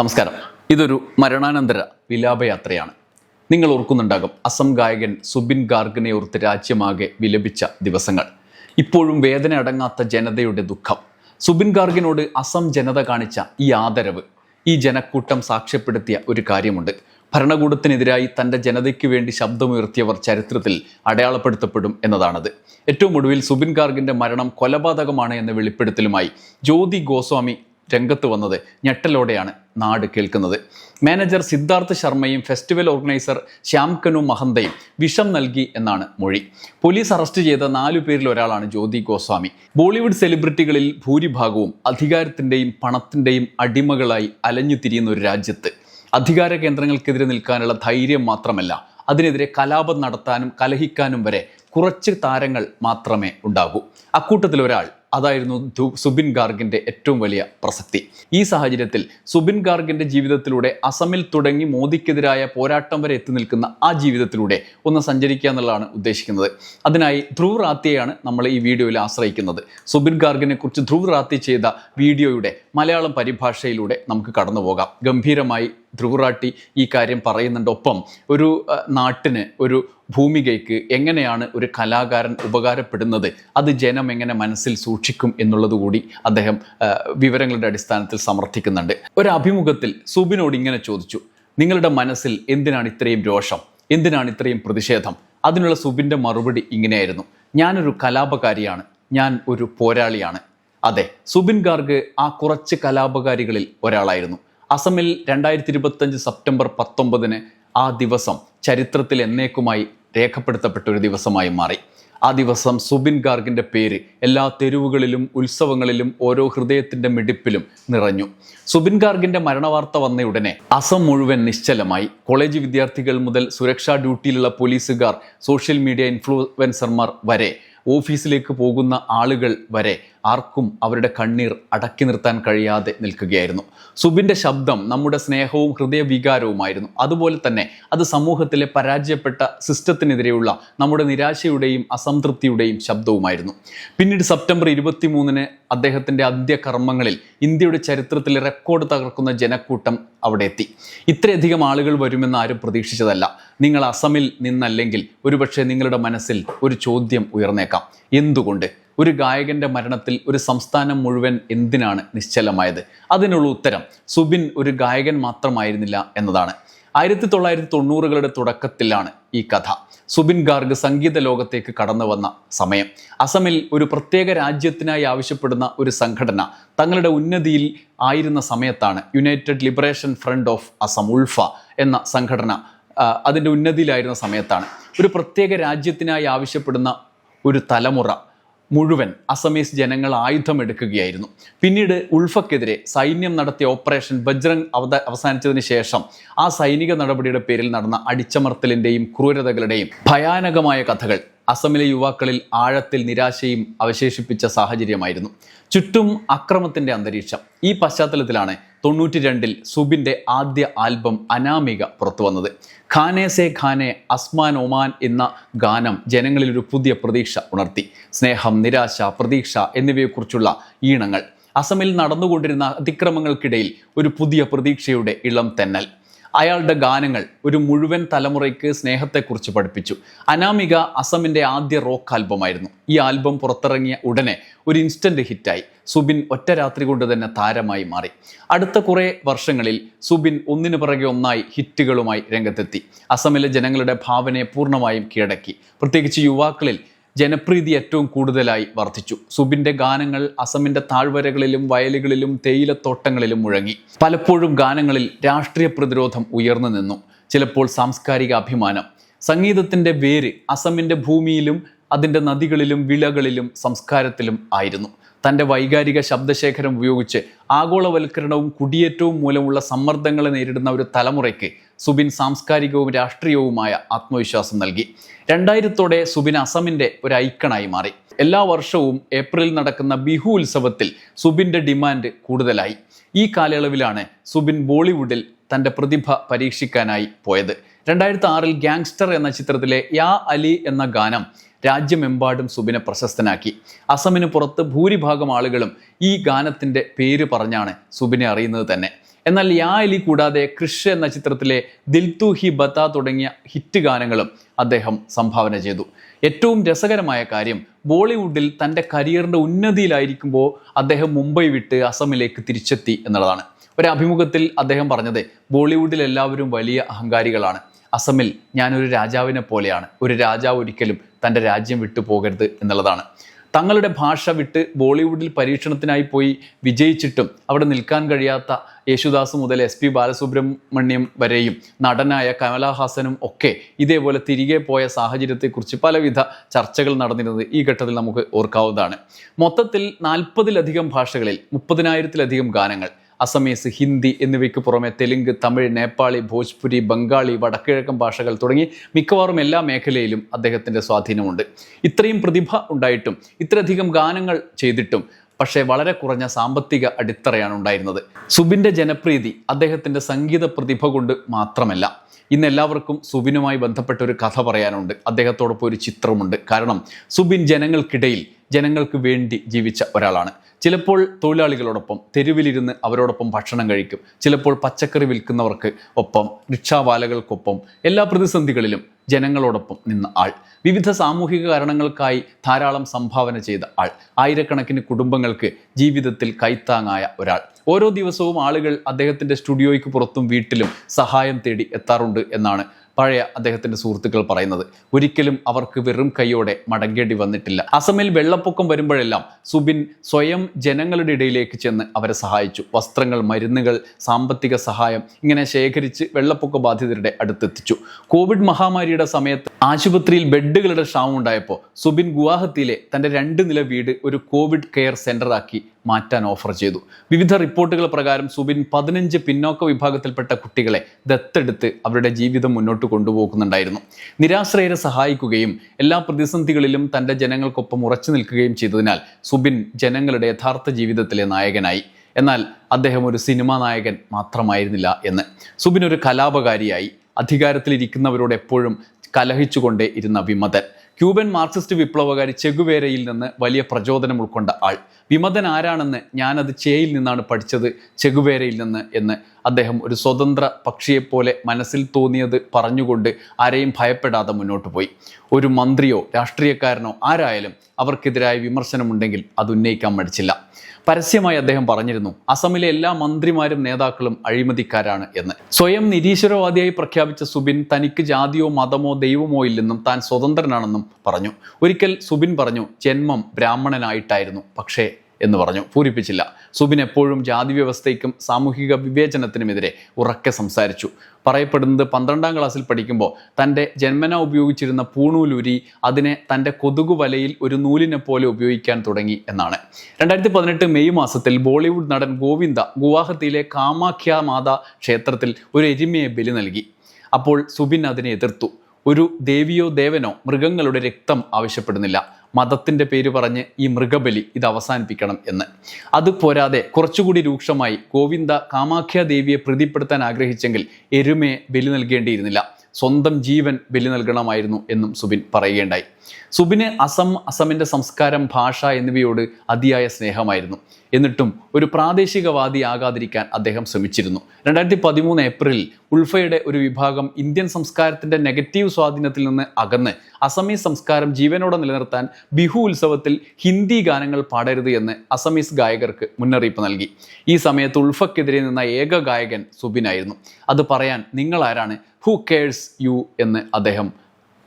നമസ്കാരം. ഇതൊരു മരണാനന്തര വിലാപയാത്രയാണ്. നിങ്ങൾ ഓർക്കുന്നുണ്ടാകും അസം ഗായകൻ സുബിൻ ഗാർഗിനെ ഓർത്ത് രാജ്യമാകെ വിലപിച്ച ദിവസങ്ങൾ. ഇപ്പോഴും വേദന അടങ്ങാത്ത ജനതയുടെ ദുഃഖം. സുബിൻ ഗാർഗിനോട് അസം ജനത കാണിച്ച ഈ ആദരവ് ഈ ജനക്കൂട്ടം സാക്ഷ്യപ്പെടുത്തിയ ഒരു കാര്യമുണ്ട്. ഭരണകൂടത്തിനെതിരായി തന്റെ ജനതയ്ക്ക് വേണ്ടി ശബ്ദമുയർത്തിയവർ ചരിത്രത്തിൽ അടയാളപ്പെടുത്തപ്പെടും എന്നതാണത്. ഏറ്റവും ഒടുവിൽ സുബിൻ ഗാർഗിന്റെ മരണം കൊലപാതകമാണ് എന്ന വെളിപ്പെടുത്തലുമായി ജ്യോതി ഗോസ്വാമി രംഗത്ത് വന്നത് ഞെട്ടലോടെയാണ്. നാട് കേൾക്കുന്നത്. മാനേജർ സിദ്ധാർത്ഥ് ശർമ്മയും ഫെസ്റ്റിവൽ ഓർഗനൈസർ ശ്യാംകനു മഹന്തയും വിഷം നൽകി എന്നാണ് മൊഴി. പോലീസ് അറസ്റ്റ് ചെയ്ത നാലു പേരിൽ ഒരാളാണ് ജ്യോതി ഗോസ്വാമി. ബോളിവുഡ് സെലിബ്രിറ്റികളിൽ ഭൂരിഭാഗവും അധികാരത്തിന്റെയും പണത്തിന്റെയും അടിമകളായി അലഞ്ഞു തിരിയുന്ന ഒരു രാജ്യത്ത്. അധികാര കേന്ദ്രങ്ങൾക്കെതിരെ നിൽക്കാനുള്ള ധൈര്യം മാത്രമല്ല അതിനെതിരെ കലാപം നടത്താനും കലഹിക്കാനും വരെ കുറച്ച് താരങ്ങൾ മാത്രമേ ഉണ്ടാകൂ. അക്കൂട്ടത്തിൽ ഒരാൾ അതായിരുന്നു സുബിൻ ഗാർഗിന്റെ ഏറ്റവും വലിയ പ്രസക്തി. ഈ സാഹചര്യത്തിൽ സുബിൻ ഗാർഗിന്റെ ജീവിതത്തിലൂടെ അസമിൽ തുടങ്ങി മോദിക്കെതിരായ പോരാട്ടം വരെ എത്തി നിൽക്കുന്ന ആ ജീവിതത്തിലൂടെ ഒന്ന് സഞ്ചരിക്കുക എന്നുള്ളതാണ് ഉദ്ദേശിക്കുന്നത്. അതിനായി ധ്രുവ് റാത്തിയെയാണ് നമ്മൾ ഈ വീഡിയോയിൽ ആശ്രയിക്കുന്നത്. സുബിൻ ഗാർഗിനെ കുറിച്ച് ധ്രുവ് റാത്തി ചെയ്ത വീഡിയോയുടെ മലയാളം പരിഭാഷയിലൂടെ നമുക്ക് കടന്നു പോകാം ഗംഭീരമായി ധ്രുവറാട്ടി ഈ കാര്യം പറയുന്നുണ്ട്. ഒപ്പം ഒരു നാട്ടിന് ഒരു ഭൂമികയ്ക്ക് എങ്ങനെയാണ് ഒരു കലാകാരൻ ഉപകാരപ്പെടുന്നത്? അത് ജനം എങ്ങനെ മനസ്സിൽ സൂക്ഷിക്കും എന്നുള്ളത് കൂടി അദ്ദേഹം വിവരങ്ങളുടെ അടിസ്ഥാനത്തിൽ സമർത്ഥിക്കുന്നുണ്ട്. ഒരു അഭിമുഖത്തിൽ സുബിനോട് ഇങ്ങനെ ചോദിച്ചു. നിങ്ങളുടെ മനസ്സിൽ എന്തിനാണ് ഇത്രയും രോഷം? എന്തിനാണ് ഇത്രയും പ്രതിഷേധം? അതിനുള്ള സുബിന്റെ മറുപടി ഇങ്ങനെയായിരുന്നു. ഞാനൊരു കലാപകാരിയാണ്. ഞാൻ ഒരു പോരാളിയാണ്. അതെ സുബിൻ ഗാർഗ് ആ കുറച്ച് കലാപകാരികളിൽ ഒരാളായിരുന്നു. അസമിൽ രണ്ടായിരത്തി ഇരുപത്തഞ്ച് സെപ്റ്റംബർ പത്തൊമ്പതിന് ആ ദിവസം ചരിത്രത്തിൽ എന്നേക്കുമായി രേഖപ്പെടുത്തപ്പെട്ട ഒരു ദിവസമായി മാറി. ആ ദിവസം സുബിൻ ഗാർഗിന്റെ പേര് എല്ലാ തെരുവുകളിലും ഉത്സവങ്ങളിലും ഓരോ ഹൃദയത്തിന്റെ മിടിപ്പിലും നിറഞ്ഞു. സുബിൻ ഗാർഗിന്റെ മരണവാർത്ത വന്നയുടനെ അസം മുഴുവൻ നിശ്ചലമായി. കോളേജ് വിദ്യാർത്ഥികൾ മുതൽ സുരക്ഷാ ഡ്യൂട്ടിയിലുള്ള പോലീസുകാർ സോഷ്യൽ മീഡിയ ഇൻഫ്ലുവൻസർമാർ വരെ ഓഫീസിലേക്ക് പോകുന്ന ആളുകൾ വരെ ആർക്കും അവരുടെ കണ്ണീർ അടക്കി നിർത്താൻ കഴിയാതെ നിൽക്കുകയായിരുന്നു. സുബിന്റെ ശബ്ദം നമ്മുടെ സ്നേഹവും ഹൃദയവികാരവുമായിരുന്നു. അതുപോലെ തന്നെ അത് സമൂഹത്തിലെ പരാജയപ്പെട്ട സിസ്റ്റത്തിനെതിരെയുള്ള നമ്മുടെ നിരാശയുടെയും അസംതൃപ്തിയുടെയും ശബ്ദവുമായിരുന്നു. പിന്നീട് സെപ്റ്റംബർ ഇരുപത്തി മൂന്നിന് അദ്ദേഹത്തിന്റെ അന്ത്യകർമ്മങ്ങളിൽ ഇന്ത്യയുടെ ചരിത്രത്തിൽ റെക്കോർഡ് തകർക്കുന്ന ജനക്കൂട്ടം അവിടെ എത്തി ഇത്രയധികം ആളുകൾ വരുമെന്ന് ആരും പ്രതീക്ഷിച്ചതല്ല. നിങ്ങൾ അസമിൽ നിന്നല്ലെങ്കിൽ ഒരുപക്ഷെ നിങ്ങളുടെ മനസ്സിൽ ഒരു ചോദ്യം ഉയർന്നേക്കാം. എന്തുകൊണ്ട്? ഒരു ഗായകന്റെ മരണത്തിൽ ഒരു സംസ്ഥാനം മുഴുവൻ എന്തിനാണ് നിശ്ചലമായത്? അതിനുള്ള ഉത്തരം സുബിൻ ഒരു ഗായകൻ മാത്രമായിരുന്നില്ല എന്നതാണ്. ആയിരത്തി തൊള്ളായിരത്തി തൊണ്ണൂറുകളുടെ തുടക്കത്തിലാണ് ഈ കഥ. സുബിൻ ഗാർഗ് സംഗീത ലോകത്തേക്ക് കടന്നു വന്ന സമയം. അസമിൽ ഒരു പ്രത്യേക രാജ്യത്തിനായി ആവശ്യപ്പെടുന്ന ഒരു സംഘടന തങ്ങളുടെ ഉന്നതിയിൽ ആയിരുന്ന സമയത്താണ് United Liberation Front of Assam ULFA എന്ന സംഘടന അതിന്റെ ഉന്നതിയിലായിരുന്ന സമയത്താണ്. ഒരു പ്രത്യേക രാജ്യത്തിനായി ആവശ്യപ്പെടുന്ന ഒരു തലമുറ മുഴുവൻ അസമീസ് ജനങ്ങൾ ആയുധമെടുക്കുകയായിരുന്നു പിന്നീട് ഉൾഫക്കെതിരെ സൈന്യം നടത്തിയ ഓപ്പറേഷൻ ബജ്രംഗ് അവസാനിച്ചതിന് ശേഷം ആ സൈനിക നടപടിയുടെ പേരിൽ നടന്ന അടിച്ചമർത്തലിന്റെയും ക്രൂരതകളുടെയും ഭയാനകമായ കഥകൾ അസമിലെ യുവാക്കളിൽ ആഴത്തിൽ നിരാശയും അവശേഷിപ്പിച്ച സാഹചര്യമായിരുന്നു. ചുറ്റും അക്രമത്തിന്റെ അന്തരീക്ഷം. ഈ പശ്ചാത്തലത്തിലാണ് തൊണ്ണൂറ്റി രണ്ടിൽ സുബിന്റെ ആദ്യ ആൽബം അനാമിക പുറത്തു വന്നത്. ഖാനെ സേ ഖാനെ അസ്മാൻ ഒമാൻ എന്ന ഗാനം ജനങ്ങളിൽ ഒരു പുതിയ പ്രതീക്ഷ ഉണർത്തി. സ്നേഹം നിരാശ പ്രതീക്ഷ എന്നിവയെക്കുറിച്ചുള്ള ഈണങ്ങൾ. അസമിൽ നടന്നുകൊണ്ടിരുന്ന അതിക്രമങ്ങൾക്കിടയിൽ ഒരു പുതിയ പ്രതീക്ഷയുടെ ഇളം തെന്നൽ. അയാളുടെ ഗാനങ്ങൾ ഒരു മുഴുവൻ തലമുറയ്ക്ക് സ്നേഹത്തെക്കുറിച്ച് പഠിപ്പിച്ചു. അനാമിക അസമിന്റെ ആദ്യ റോക്ക് ആൽബമായിരുന്നു. ഈ ആൽബം പുറത്തിറങ്ങിയ ഉടനെ ഒരു ഇൻസ്റ്റന്റ് ഹിറ്റായി. സുബിൻ ഒറ്റ രാത്രി കൊണ്ട് തന്നെ താരമായി മാറി. അടുത്ത കുറേ വർഷങ്ങളിൽ സുബിൻ ഒന്നിനു പിറകെ ഒന്നായി ഹിറ്റുകളുമായി രംഗത്തെത്തി. അസമിലെ ജനങ്ങളുടെ ഭാവനയെ പൂർണമായും കീഴടക്കി. പ്രത്യേകിച്ച് യുവാക്കളിൽ ജനപ്രീതി ഏറ്റവും കൂടുതലായി വർദ്ധിച്ചു. സുബിന്റെ ഗാനങ്ങൾ അസമിന്റെ താഴ്വരകളിലും വയലുകളിലും തേയിലത്തോട്ടങ്ങളിലും മുഴങ്ങി. പലപ്പോഴും ഗാനങ്ങളിൽ രാഷ്ട്രീയ പ്രതിരോധം ഉയർന്നു നിന്നു. ചിലപ്പോൾ സാംസ്കാരിക അഭിമാനം. സംഗീതത്തിന്റെ വേര് അസമിന്റെ ഭൂമിയിലും അതിന്റെ നദികളിലും വിളകളിലും സംസ്കാരത്തിലും ആയിരുന്നു. തന്റെ വൈകാരിക ശബ്ദശേഖരം ഉപയോഗിച്ച് ആഗോളവൽക്കരണവും കുടിയേറ്റവും മൂലമുള്ള സമ്മർദ്ദങ്ങളെ നേരിടുന്ന ഒരു തലമുറയ്ക്ക് സുബിൻ സാംസ്കാരികവും രാഷ്ട്രീയവുമായ ആത്മവിശ്വാസം നൽകി. രണ്ടായിരത്തോടെ സുബിൻ അസമിന്റെ ഒരു ഐക്കണായി മാറി. എല്ലാ വർഷവും ഏപ്രിലിൽ നടക്കുന്ന ബിഹു ഉത്സവത്തിൽ സുബിന്റെ ഡിമാൻഡ് കൂടുതലായി. ഈ കാലയളവിലാണ് സുബിൻ ബോളിവുഡിൽ തന്റെ പ്രതിഭ പരീക്ഷിക്കാനായി പോയത്. രണ്ടായിരത്തി ആറിൽ ഗാങ്സ്റ്റർ എന്ന ചിത്രത്തിലെ യാ അലി എന്ന ഗാനം രാജ്യമെമ്പാടും സുബിനെ പ്രശസ്തനാക്കി. അസമിന് പുറത്ത് ഭൂരിഭാഗം ആളുകളും ഈ ഗാനത്തിന്റെ പേര് പറഞ്ഞാണ് സുബിനെ അറിയുന്നത് തന്നെ. എന്നാൽ യാ എലി കൂടാതെ കൃഷ് എന്ന ചിത്രത്തിലെ ദിൽ തു ഹി ബത്ത തുടങ്ങിയ ഹിറ്റ് ഗാനങ്ങളും അദ്ദേഹം സംഭാവന ചെയ്തു. ഏറ്റവും രസകരമായ കാര്യം ബോളിവുഡിൽ തന്റെ കരിയറിന്റെ ഉന്നതിയിലായിരിക്കുമ്പോൾ അദ്ദേഹം മുംബൈ വിട്ട് അസമിലേക്ക് തിരിച്ചെത്തി എന്നുള്ളതാണ്. ഒരു അഭിമുഖത്തിൽ അദ്ദേഹം പറഞ്ഞത് ബോളിവുഡിൽ എല്ലാവരും വലിയ അഹങ്കാരികളാണ്. അസമിൽ ഞാനൊരു രാജാവിനെ പോലെയാണ്. ഒരു രാജാവ് ഒരിക്കലും തന്റെ രാജ്യം വിട്ടു പോകരുത് എന്നുള്ളതാണ്. തങ്ങളുടെ ഭാഷ വിട്ട് ബോളിവുഡിൽ പരീക്ഷണത്തിനായി പോയി വിജയിച്ചിട്ടും അവിടെ നിൽക്കാൻ കഴിയാത്ത യേശുദാസ് മുതൽ എസ് പി ബാലസുബ്രഹ്മണ്യം വരെയും നടനായ കമലഹാസനും ഒക്കെ ഇതേപോലെ തിരികെ പോയ സാഹചര്യത്തെക്കുറിച്ച് പലവിധ ചർച്ചകൾ നടന്നിരുന്നത് ഈ ഘട്ടത്തിൽ നമുക്ക് ഓർക്കാവുന്നതാണ്. മൊത്തത്തിൽ നാൽപ്പതിലധികം ഭാഷകളിൽ മുപ്പതിനായിരത്തിലധികം ഗാനങ്ങൾ അസമീസ് ഹിന്ദി എന്നിവയ്ക്ക് പുറമെ തെലുങ്ക് തമിഴ് നേപ്പാളി ഭോജ്പുരി ബംഗാളി വടക്കിഴക്കൻ ഭാഷകൾ തുടങ്ങി മിക്കവാറും എല്ലാ മേഖലയിലും അദ്ദേഹത്തിന്റെ സ്വാധീനമുണ്ട്. ഇത്രയും പ്രതിഭ ഉണ്ടായിട്ടും ഇത്രയധികം ഗാനങ്ങൾ ചെയ്തിട്ടും പക്ഷേ വളരെ കുറഞ്ഞ സാമ്പത്തിക അടിത്തറയാണ് ഉണ്ടായിരുന്നത്. സുബിന്റെ ജനപ്രീതി അദ്ദേഹത്തിന്റെ സംഗീത പ്രതിഭ കൊണ്ട് മാത്രമല്ല. ഇന്ന് എല്ലാവർക്കും സുബിനുമായി ബന്ധപ്പെട്ട ഒരു കഥ പറയാനുണ്ട്. അദ്ദേഹത്തോടൊപ്പം ഒരു ചിത്രമുണ്ട്. കാരണം സുബിൻ ജനങ്ങൾക്കിടയിൽ ജനങ്ങൾക്ക് വേണ്ടി ജീവിച്ച ഒരാളാണ്. ചിലപ്പോൾ തൊഴിലാളികളോടൊപ്പം തെരുവിലിരുന്ന് അവരോടൊപ്പം ഭക്ഷണം കഴിക്കും. ചിലപ്പോൾ പച്ചക്കറി വിൽക്കുന്നവർക്ക് ഒപ്പം റിക്ഷാവാലകൾക്കൊപ്പം എല്ലാ പ്രതിസന്ധികളിലും ജനങ്ങളോടൊപ്പം നിന്ന ആൾ. വിവിധ സാമൂഹിക കാരണങ്ങൾക്കായി ധാരാളം സംഭാവന ചെയ്ത ആൾ. ആയിരക്കണക്കിന് കുടുംബങ്ങൾക്ക് ജീവിതത്തിൽ കൈത്താങ്ങായ ഒരാൾ. ഓരോ ദിവസവും ആളുകൾ അദ്ദേഹത്തിന്റെ സ്റ്റുഡിയോയ്ക്ക് പുറത്തും വീട്ടിലും സഹായം തേടി എത്താറുണ്ട് എന്നാണ് പഴയ അദ്ദേഹത്തിന്റെ സുഹൃത്തുക്കൾ പറയുന്നത്. ഒരിക്കലും അവർക്ക് വെറും കൈയോടെ മടങ്ങേണ്ടി വന്നിട്ടില്ല. അസമിൽ വെള്ളപ്പൊക്കം വരുമ്പോഴെല്ലാം സുബിൻ സ്വയം ജനങ്ങളുടെ ഇടയിലേക്ക് ചെന്ന് അവരെ സഹായിച്ചു. വസ്ത്രങ്ങൾ മരുന്നുകൾ സാമ്പത്തിക സഹായം ഇങ്ങനെ ശേഖരിച്ച് വെള്ളപ്പൊക്ക ബാധിതരുടെ അടുത്തെത്തിച്ചു. കോവിഡ് മഹാമാരിയുടെ സമയത്ത് ആശുപത്രിയിൽ ബെഡുകളുടെ ക്ഷാമം ഉണ്ടായപ്പോൾ സുബിൻ ഗുവാഹത്തിയിലെ തന്റെ രണ്ട് നില വീട് ഒരു കോവിഡ് കെയർ സെന്ററാക്കി മാറ്റാൻ ഓഫർ ചെയ്തു. വിവിധ റിപ്പോർട്ടുകൾ പ്രകാരം സുബിൻ പതിനഞ്ച് പിന്നോക്ക വിഭാഗത്തിൽപ്പെട്ട കുട്ടികളെ ദത്തെടുത്ത് അവരുടെ ജീവിതം മുന്നോട്ട് കൊണ്ടുപോകുന്നുണ്ടായിരുന്നു. നിരാശ്രയരെ സഹായിക്കുകയും എല്ലാ പ്രതിസന്ധികളിലും തന്റെ ജനങ്ങൾക്കൊപ്പം ഉറച്ചു നിൽക്കുകയും ചെയ്തതിനാൽ സുബിൻ ജനങ്ങളുടെ യഥാർത്ഥ ജീവിതത്തിലെ നായകനായി. എന്നാൽ അദ്ദേഹം ഒരു സിനിമാ നായകൻ മാത്രമായിരുന്നില്ല എന്ന്. സുബിൻ ഒരു കലാപകാരിയായി. അധികാരത്തിലിരിക്കുന്നവരോട് എപ്പോഴും കലഹിച്ചുകൊണ്ടേ ഇരുന്ന വിമതൻ. ക്യൂബൻ മാർക്സിസ്റ്റ് വിപ്ലവകാരി ചെഗുവേരയിൽ നിന്ന് വലിയ പ്രചോദനം ഉൾക്കൊണ്ട ആൾ. വിമതൻ ആരാണെന്ന് ഞാനത് ചേയിൽ നിന്നാണ് പഠിച്ചത് ചെഗുവേരയിൽ നിന്ന് എന്ന് അദ്ദേഹം ഒരു സ്വതന്ത്ര പക്ഷിയെപ്പോലെ മനസ്സിൽ തോന്നിയത് പറഞ്ഞുകൊണ്ട് ആരെയും ഭയപ്പെടാതെ മുന്നോട്ട് പോയി. ഒരു മന്ത്രിയോ രാഷ്ട്രീയക്കാരനോ ആരായാലും അവർക്കെതിരായ വിമർശനമുണ്ടെങ്കിൽ അത് ഉന്നയിക്കാൻ മടിച്ചില്ല. പരസ്യമായി അദ്ദേഹം പറഞ്ഞിരുന്നു അസമിലെ എല്ലാ മന്ത്രിമാരും നേതാക്കളും അഴിമതിക്കാരാണ് എന്ന്. സ്വയം നിരീശ്വരവാദിയായി പ്രഖ്യാപിച്ച സുബിൻ തനിക്ക് ജാതിയോ മതമോ ദൈവമോ ഇല്ലെന്നും താൻ സ്വതന്ത്രനാണെന്നും പറഞ്ഞു. ഒരിക്കൽ സുബിൻ പറഞ്ഞു ജന്മം ബ്രാഹ്മണനായിട്ടായിരുന്നു പക്ഷേ എന്ന് പറഞ്ഞു. പൂരിപ്പിച്ചില്ല. സുബിൻ എപ്പോഴും ജാതി വ്യവസ്ഥയ്ക്കും സാമൂഹിക വിവേചനത്തിനുമെതിരെ ഉറക്കെ സംസാരിച്ചു. പറയപ്പെടുന്നത് പന്ത്രണ്ടാം ക്ലാസ്സിൽ പഠിക്കുമ്പോൾ തന്റെ ജന്മന ഉപയോഗിച്ചിരുന്ന പൂണൂലുരി അതിനെ തന്റെ കൊതുകു വലയിൽ ഒരു നൂലിനെ പോലെ ഉപയോഗിക്കാൻ തുടങ്ങി എന്നാണ്. രണ്ടായിരത്തി പതിനെട്ട് മെയ് മാസത്തിൽ ബോളിവുഡ് നടൻ ഗോവിന്ദ ഗുവാഹത്തിയിലെ കാമാഖ്യ മാതാ ക്ഷേത്രത്തിൽ ഒരു എരുമയെ ബലി നൽകി. അപ്പോൾ സുബിൻ അതിനെ എതിർത്തു. ഒരു ദേവിയോ ദേവനോ മൃഗങ്ങളുടെ രക്തം ആവശ്യപ്പെടുന്നില്ല. മതത്തിന്റെ പേര് പറഞ്ഞ് ഈ മൃഗബലി ഇത് അവസാനിപ്പിക്കണം എന്ന്. അത് പോരാതെ കുറച്ചുകൂടി രൂക്ഷമായി ഗോവിന്ദ കാമാഖ്യ ദേവിയെ പ്രീതിപ്പെടുത്താൻ ആഗ്രഹിച്ചെങ്കിൽ എരുമയെ ബലി നൽകേണ്ടിയിരുന്നില്ല. സ്വന്തം ജീവൻ ബലി നൽകണമായിരുന്നു എന്നും സുബിൻ പറയുകയുണ്ടായി. സുബിന് അസം അസമിന്റെ സംസ്കാരം ഭാഷ എന്നിവയോട് അതിയായ സ്നേഹമായിരുന്നു. എന്നിട്ടും ഒരു പ്രാദേശികവാദി ആകാതിരിക്കാൻ അദ്ദേഹം ശ്രമിച്ചിരുന്നു. രണ്ടായിരത്തി പതിമൂന്ന് ഏപ്രിലിൽ ഉൾഫയുടെ ഒരു വിഭാഗം ഇന്ത്യൻ സംസ്കാരത്തിന്റെ നെഗറ്റീവ് സ്വാധീനത്തിൽ നിന്ന് അകന്ന് അസമീസ് സംസ്കാരം ജീവനോടെ നിലനിർത്താൻ ബിഹു ഉത്സവത്തിൽ ഹിന്ദി ഗാനങ്ങൾ പാടരുത് എന്ന് അസമീസ് ഗായകർക്ക് മുന്നറിയിപ്പ് നൽകി. ഈ സമയത്ത് ഉൾഫയ്ക്കെതിരെ നിന്ന ഏക ഗായകൻ സുബിനായിരുന്നു. അത് പറയാൻ നിങ്ങൾ ആരാണ് ഹു കേഴ്സ് യു എന്ന് അദ്ദേഹം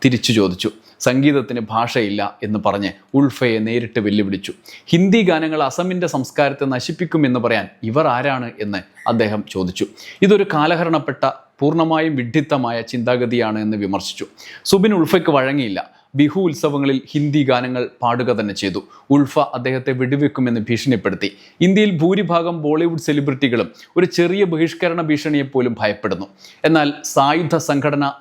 തിരിച്ചു ചോദിച്ചു. സംഗീതത്തിന് ഭാഷയില്ല എന്ന് പറഞ്ഞ് ഉൾഫയെ നേരിട്ട് വെല്ലുവിളിച്ചു. ഹിന്ദി ഗാനങ്ങൾ അസമിന്റെ സംസ്കാരത്തെ നശിപ്പിക്കുമെന്ന് പറയാൻ ഇവർ ആരാണ് എന്ന് അദ്ദേഹം ചോദിച്ചു. ഇതൊരു കാലഹരണപ്പെട്ട പൂർണമായും വിഡ്ഢിത്തമായ ചിന്താഗതിയാണ് എന്ന് വിമർശിച്ചു. സുബിൻ ഉൾഫയ്ക്ക് വഴങ്ങിയില്ല. ബിഹു ഉത്സവങ്ങളിൽ ഹിന്ദി ഗാനങ്ങൾ പാടുക തന്നെ ചെയ്തു. ഉൾഫ അദ്ദേഹത്തെ വെടിവെക്കുമെന്ന് ഭീഷണിപ്പെടുത്തി. ഇന്ത്യയിൽ ഭൂരിഭാഗം ബോളിവുഡ് സെലിബ്രിറ്റികളും ഒരു ചെറിയ ബഹിഷ്കരണ ഭീഷണിയെപ്പോലും ഭയപ്പെടുന്നു. എന്നാൽ സായുധ സംഘടന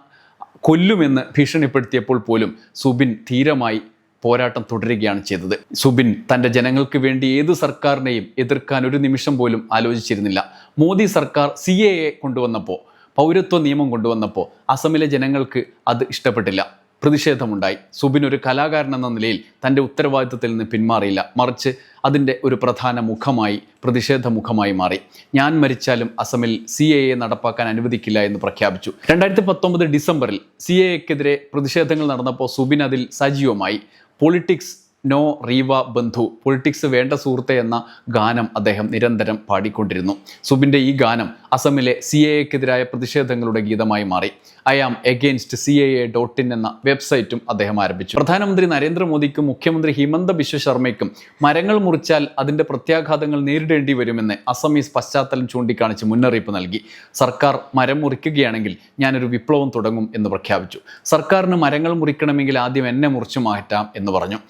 കൊല്ലുമെന്ന് ഭീഷണിപ്പെടുത്തിയപ്പോൾ പോലും സുബിൻ ധീരമായി പോരാട്ടം തുടരുകയാണ് ചെയ്തത്. സുബിൻ തന്റെ ജനങ്ങൾക്ക് വേണ്ടി ഏത് സർക്കാരിനെയും എതിർക്കാൻ ഒരു നിമിഷം പോലും ആലോചിച്ചിരുന്നില്ല. മോദി സർക്കാർ സി കൊണ്ടുവന്നപ്പോൾ പൗരത്വ നിയമം കൊണ്ടുവന്നപ്പോൾ അസമിലെ ജനങ്ങൾക്ക് അത് ഇഷ്ടപ്പെട്ടില്ല. പ്രതിഷേധമുണ്ടായി. സുബിൻ ഒരു കലാകാരൻ എന്ന നിലയിൽ തന്റെ ഉത്തരവാദിത്തത്തിൽ നിന്ന് പിന്മാറിയില്ല. മറിച്ച് അതിന്റെ ഒരു പ്രധാന മുഖമായി പ്രതിഷേധ മുഖമായി മാറി. ഞാൻ മരിച്ചാലും അസമിൽ സി എ എ നടപ്പാക്കാൻ അനുവദിക്കില്ല എന്ന് പ്രഖ്യാപിച്ചു. രണ്ടായിരത്തി പത്തൊമ്പത് ഡിസംബറിൽ സി എ എക്കെതിരെ പ്രതിഷേധങ്ങൾ നടന്നപ്പോൾ സുബിൻ അതിൽ സജീവമായി. പൊളിറ്റിക്സ് നോ റീവ ബന്ധു പൊളിറ്റിക്സ് വേണ്ട സുഹൃത്തെ എന്ന ഗാനം അദ്ദേഹം നിരന്തരം പാടിക്കൊണ്ടിരുന്നു. സുബിന്റെ ഈ ഗാനം അസമിലെ സി എ എക്കെതിരായ പ്രതിഷേധങ്ങളുടെ ഗീതമായി മാറി. I am against C A A dot in എന്ന വെബ്സൈറ്റും അദ്ദേഹം ആരംഭിച്ചു. പ്രധാനമന്ത്രി നരേന്ദ്രമോദിക്കും മുഖ്യമന്ത്രി ഹിമന്ത ബിശ്വ ശർമ്മയ്ക്കും മരങ്ങൾ മുറിച്ചാൽ അതിന്റെ പ്രത്യാഘാതങ്ങൾ നേരിടേണ്ടി വരുമെന്ന് അസമീസ് പശ്ചാത്തലം ചൂണ്ടിക്കാണിച്ച് മുന്നറിയിപ്പ് നൽകി. സർക്കാർ മരം മുറിക്കുകയാണെങ്കിൽ ഞാനൊരു വിപ്ലവം തുടങ്ങും എന്ന് പ്രഖ്യാപിച്ചു. സർക്കാരിന് മരങ്ങൾ മുറിക്കണമെങ്കിൽ ആദ്യം എന്നെ മുറിച്ചു മാറ്റാം എന്ന് പറഞ്ഞു.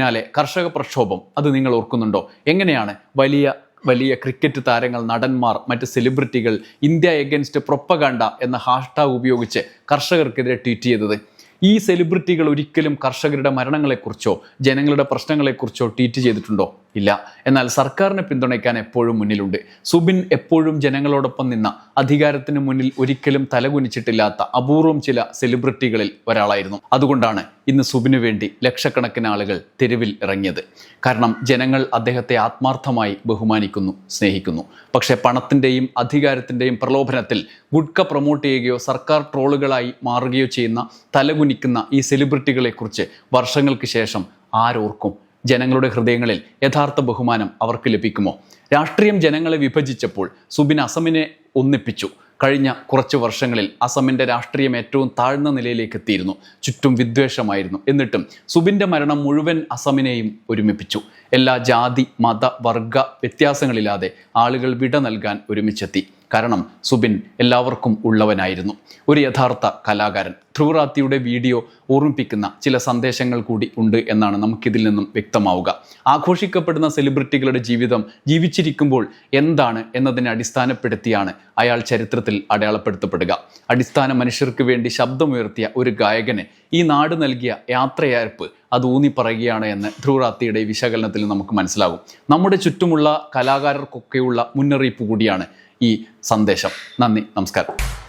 പിന്നാലെ കർഷക പ്രക്ഷോഭം അത് നിങ്ങൾ ഓർക്കുന്നുണ്ടോ? എങ്ങനെയാണ് വലിയ വലിയ ക്രിക്കറ്റ് താരങ്ങൾ നടന്മാർ മറ്റ് സെലിബ്രിറ്റികൾ ഇന്ത്യ എഗൻസ്റ്റ് പ്രൊപ്പഗാണ്ട എന്ന ഹാഷ്ടാഗ് ഉപയോഗിച്ച് കർഷകർക്കെതിരെ ട്വീറ്റ് ചെയ്തത്? ഈ സെലിബ്രിറ്റികൾ ഒരിക്കലും കർഷകരുടെ മരണങ്ങളെക്കുറിച്ചോ ജനങ്ങളുടെ പ്രശ്നങ്ങളെക്കുറിച്ചോ ട്വീറ്റ് ചെയ്തിട്ടുണ്ടോ? ഇല്ല. എന്നാൽ സർക്കാരിനെ പിന്തുണയ്ക്കാൻ എപ്പോഴും മുന്നിലുണ്ട്. സുബിൻ എപ്പോഴും ജനങ്ങളോടൊപ്പം നിന്ന അധികാരത്തിന് മുന്നിൽ ഒരിക്കലും തലകുനിച്ചിട്ടില്ലാത്ത അപൂർവം ചില സെലിബ്രിറ്റികളിൽ ഒരാളായിരുന്നു. അതുകൊണ്ടാണ് ഇന്ന് സുബിനു വേണ്ടി ലക്ഷക്കണക്കിന് ആളുകൾ തെരുവിൽ ഇറങ്ങിയത്. കാരണം ജനങ്ങൾ അദ്ദേഹത്തെ ആത്മാർത്ഥമായി ബഹുമാനിക്കുന്നു സ്നേഹിക്കുന്നു. പക്ഷേ പണത്തിന്റെയും അധികാരത്തിന്റെയും പ്രലോഭനത്തിൽ ഗുഡ്ക പ്രൊമോട്ട് ചെയ്യുകയോ സർക്കാർ ട്രോളുകളായി മാറുകയോ ചെയ്യുന്ന തലകുനിക്കുന്ന ഈ സെലിബ്രിറ്റികളെക്കുറിച്ച് വർഷങ്ങൾക്ക് ശേഷം ആരോർക്കും ജനങ്ങളുടെ ഹൃദയങ്ങളിൽ യഥാർത്ഥ ബഹുമാനം അവർക്ക് ലഭിക്കുമോ? രാഷ്ട്രീയം ജനങ്ങളെ വിഭജിച്ചപ്പോൾ സുബിൻ അസമിനെ ഒന്നിപ്പിച്ചു. കഴിഞ്ഞ കുറച്ച് വർഷങ്ങളിൽ അസമിന്റെ രാഷ്ട്രീയം ഏറ്റവും താഴ്ന്ന നിലയിലേക്ക് എത്തിയിരുന്നു. ചുറ്റും വിദ്വേഷമായിരുന്നു. എന്നിട്ടും സുബിന്റെ മരണം മുഴുവൻ അസമിനെയും ഒരുമിപ്പിച്ചു. എല്ലാ ജാതി മത വർഗ വ്യത്യാസങ്ങളില്ലാതെ ആളുകൾ വിട നൽകാൻ ഒരുമിച്ചെത്തി. കാരണം സുബിൻ എല്ലാവർക്കും ഉള്ളവനായിരുന്നു. ഒരു യഥാർത്ഥ കലാകാരൻ. ധ്രുവറാത്തിയുടെ വീഡിയോ ഓർമ്മിപ്പിക്കുന്ന ചില സന്ദേശങ്ങൾ കൂടി ഉണ്ട് എന്നാണ് നമുക്കിതിൽ നിന്നും വ്യക്തമാവുക. ആഘോഷിക്കപ്പെടുന്ന സെലിബ്രിറ്റികളുടെ ജീവിതം ജീവിച്ചിരിക്കുമ്പോൾ എന്താണ് എന്നതിനെ അടിസ്ഥാനപ്പെടുത്തിയാണ് അയാൾ ചരിത്രത്തിൽ അടയാളപ്പെടുത്തപ്പെടുക. അടിസ്ഥാന മനുഷ്യർക്ക് വേണ്ടി ശബ്ദമുയർത്തിയ ഒരു ഗായകന് ഈ നാട് നൽകിയ യാത്രയയർപ്പ് അത് ഊന്നി പറയുകയാണ് എന്ന് ധ്രുവറാത്തിയുടെ വിശകലനത്തിൽ നമുക്ക് മനസ്സിലാകും. നമ്മുടെ ചുറ്റുമുള്ള കലാകാരർക്കൊക്കെയുള്ള മുന്നറിയിപ്പ് കൂടിയാണ് ഈ സന്ദേശം. നന്ദി. നമസ്കാരം.